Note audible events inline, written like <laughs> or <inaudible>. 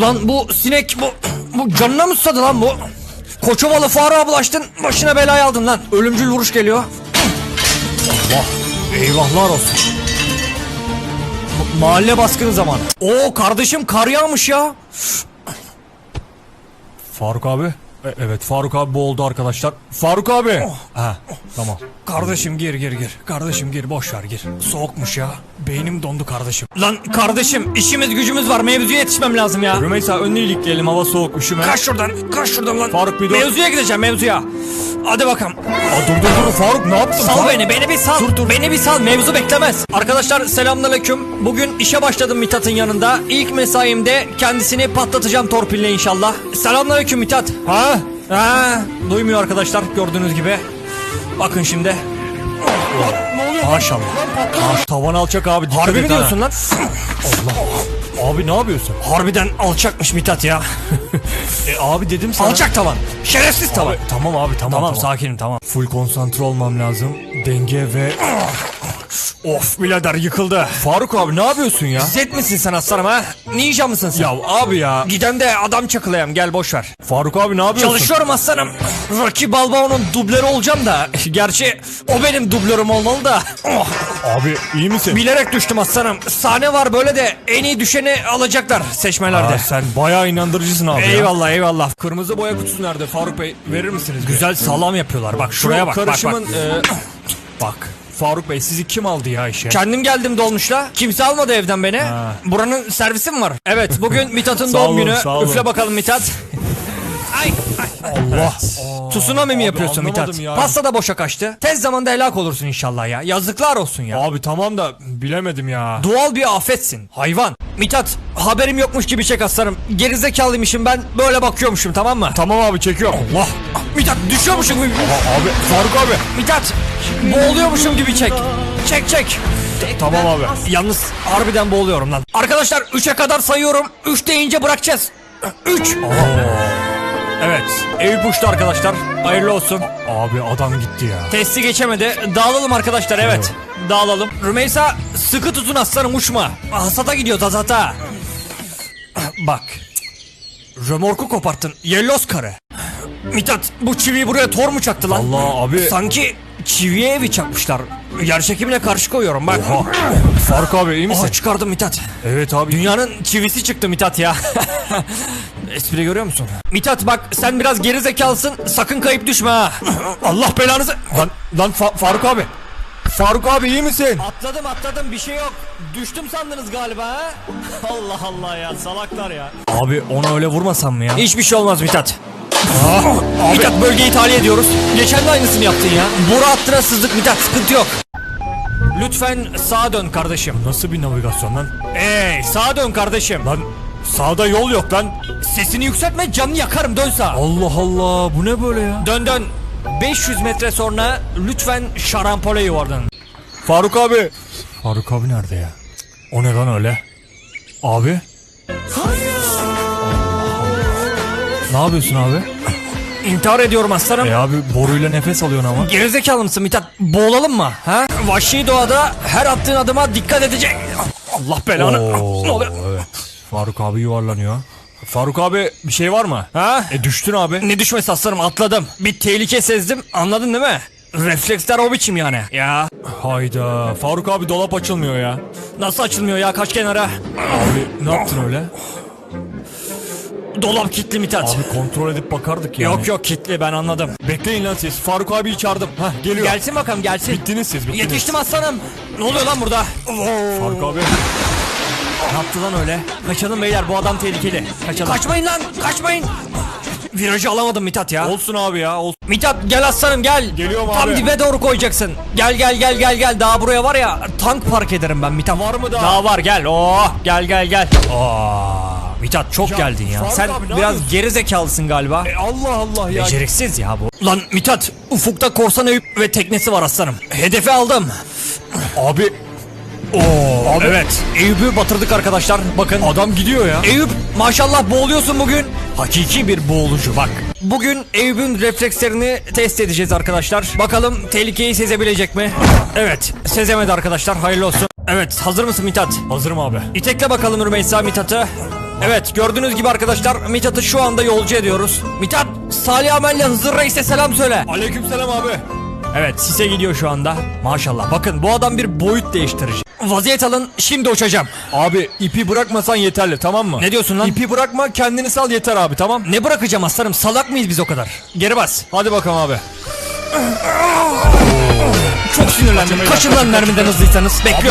Ulan bu sinek bu bu canına mı susadı lan bu? Koçovalı Faruk'a bulaştın başına belayı aldın lan. Ölümcül vuruş geliyor. Allah eyvahlar olsun. Ma- mahalle baskını zamanı. Oo kardeşim kar yağmış ya. Faruk abi. E- evet Faruk abi boğuldu arkadaşlar. Faruk abi. Ha tamam. Kardeşim gir gir gir. Kardeşim gir boş ver gir. Soğukmuş ya. Beynim dondu kardeşim. Lan kardeşim işimiz gücümüz var. Mevzuya yetişmem lazım ya. Rümeysa önünü ilikleyelim hava soğuk üşüme. Kaç şuradan. Kaç şuradan lan. Faruk bir dur. Mevzuya gideceğim mevzuya. Hadi bakalım. Aa, dur dur dur Faruk ne yaptın? Sal Faruk? beni, beni bir sal. Beni bir sal, mevzu beklemez. Arkadaşlar selamünaleyküm. Bugün işe başladım Mithat'ın yanında. İlk mesaimde kendisini patlatacağım torpille inşallah. Selamünaleyküm Mithat. Ha? Ha, duymuyor arkadaşlar gördüğünüz gibi. Bakın şimdi. Maşallah. Maş, tavan alçak abi. dikkat Harbi mi diyorsun lan? Abi ne yapıyorsun? Harbiden alçakmış Mithat ya. E abi dedim sana. Alçak tavan. Şerefsiz tavan. Abi, tamam abi tamam Tamam, sakinim tamam. Full konsantre olmam lazım. Denge ve... Of birader yıkıldı. Faruk abi ne yapıyorsun ya? Zet misin sen aslanım ha? Ninja mısın sen? Ya abi ya. Giden de adam çakılayım gel boş ver. Faruk abi ne yapıyorsun? Çalışıyorum aslanım. Rocky Balboa'nın dublörü olacağım da. Gerçi o benim dublörüm olmalı da. Oh, Abi iyi misin? bilerek düştüm aslanım. Sahne var böyle de en iyi düşeni alacaklar seçmelerde. Aa, sen bayağı inandırıcısın abi ya. Eyvallah eyvallah. Kırmızı boya kutusu nerede Faruk Bey? Verir misiniz? Güzel salam yapıyorlar. Bak şuraya bak bak karışımın... bak. e, bak. Faruk Bey sizi kim aldı ya işe? Kendim geldim dolmuşla. Kimse almadı evden beni. Buranın servisi mi var? Evet bugün <laughs> Mithat'ın doğum olun, günü. Üfle bakalım Mithat. <laughs> Ay, ay. Allah. Tsunami mi yapıyorsun Mithat? ya. Pasta da boşa kaçtı. Tez zamanda helak olursun inşallah ya. Yazıklar olsun ya. Abi tamam da bilemedim ya. Doğal bir afetsin. Hayvan. Mithat haberim yokmuş gibi çek aslanım. Gerizekalıymışım ben böyle bakıyormuşum tamam mı? Tamam abi çekiyorum. Allah. Mithat düşüyormuşum gibi. Abi Faruk abi. Mithat boğuluyormuşum gibi çek. Çek çek. Tamam abi. Yalnız harbiden boğuluyorum lan. Arkadaşlar 3'e kadar sayıyorum. 3 deyince bırakacağız. 3. Evet. Eyüp uçtu arkadaşlar. Hayırlı olsun. Abi adam gitti ya. Testi geçemedi. Dağılalım arkadaşlar evet. Dağılalım. Rümeysa sıkı tutun aslanım uçma. Hasata gidiyor hasata. Bak. Römorku koparttın. Yellos karı. Mithat bu çiviyi buraya tor mu çaktı lan? Allah abi. Sanki çiviye evi çakmışlar. Yer çekimine karşı koyuyorum bak. Oha. Faruk abi iyi misin? Oha çıkardım Mithat. Evet abi. Dünyanın çivisi çıktı Mithat ya. <laughs> Espri görüyor musun? Mithat bak sen biraz geri zekalısın sakın kayıp düşme ha. <clears throat> Allah belanızı. Lan, lan Fa- Faruk abi. Faruk abi iyi misin? Atladım atladım bir şey yok. Düştüm sandınız galiba ha? <laughs> Allah Allah ya salaklar ya. Abi ona öyle vurmasam mı ya? Hiçbir şey olmaz Mithat. Mithat bölgeyi tahliye ediyoruz. Geçen de aynısını yaptın ya. Boru hattına sızdık Mithat sıkıntı yok. Lütfen sağa dön kardeşim. Nasıl bir navigasyon lan? Ey sağa dön kardeşim. Lan sağda yol yok lan. Sesini yükseltme canını yakarım dön sağa. Allah Allah bu ne böyle ya? Dön dön. 500 metre sonra lütfen şarampole yuvarlanın. Faruk abi. Faruk abi nerede ya? O ne lan öyle? Abi? Ne yapıyorsun abi? İntihar ediyorum aslanım. E abi boruyla nefes alıyorsun ama. Gerizekalı mısın Mithat? Boğulalım mı? Ha? Vahşi doğada her attığın adıma dikkat edecek. Allah belanı. Oo, ne oluyor? Evet. Faruk abi yuvarlanıyor. Faruk abi bir şey var mı? Ha? E düştün abi. Ne düşmesi aslanım atladım. Bir tehlike sezdim anladın değil mi? Refleksler o biçim yani. Ya Hayda. Faruk abi dolap açılmıyor ya. nasıl açılmıyor ya kaç kenara? Abi ne yaptın öyle? Dolap kilitli Mithat. Abi kontrol edip bakardık yani. Yok yok kilitli ben anladım. Bekleyin lan siz. Faruk abiyi çağırdım. Hah geliyor. Gelsin bakalım gelsin. Bittiniz siz bittiniz. Yetiştim aslanım. Ne oluyor lan burada? Faruk abi. Ne yaptı lan öyle? Kaçalım beyler bu adam tehlikeli. Kaçalım. Kaçmayın lan kaçmayın. Virajı alamadım Mithat ya. Olsun abi ya. Olsun. Mithat gel aslanım gel. Geliyorum Tam abi. dibe doğru koyacaksın. Gel gel gel gel gel. Daha buraya var ya tank park ederim ben Mithat. Var mı daha? Daha var gel. Oh gel gel gel. Aa, Mithat çok geldin ya. Sen abi, biraz geri zekalısın galiba. E Allah Allah ya. Beceriksiz ya bu. Lan Mithat ufukta korsan Eyüp ve teknesi var aslanım. Hedefi aldım. Abi Oo, evet. Eyüp'ü batırdık arkadaşlar. Bakın. adam gidiyor ya. Eyüp maşallah boğuluyorsun bugün. Hakiki bir boğulucu bak. Bugün Eyüp'ün reflekslerini test edeceğiz arkadaşlar. Bakalım tehlikeyi sezebilecek mi? Evet sezemedi arkadaşlar hayırlı olsun. Evet hazır mısın Mithat? Hazırım abi. İtekle bakalım Rümeysa Mithat'ı. Evet gördüğünüz gibi arkadaşlar Mithat'ı şu anda yolcu ediyoruz. Mithat Salih Amel'le Hızır Reis'e selam söyle. Aleykümselam abi. Evet sise gidiyor şu anda. Maşallah bakın bu adam bir boyut değiştirici. Vaziyet alın şimdi uçacağım. Abi ipi bırakmasan yeterli tamam mı? Ne diyorsun lan? İpi bırakma kendini sal yeter abi tamam. Ne bırakacağım aslanım salak mıyız biz o kadar? Geri bas. Hadi bakalım abi. Çok sinirlendim. Kaçın lan mermiden hızlıysanız. Bekliyorum.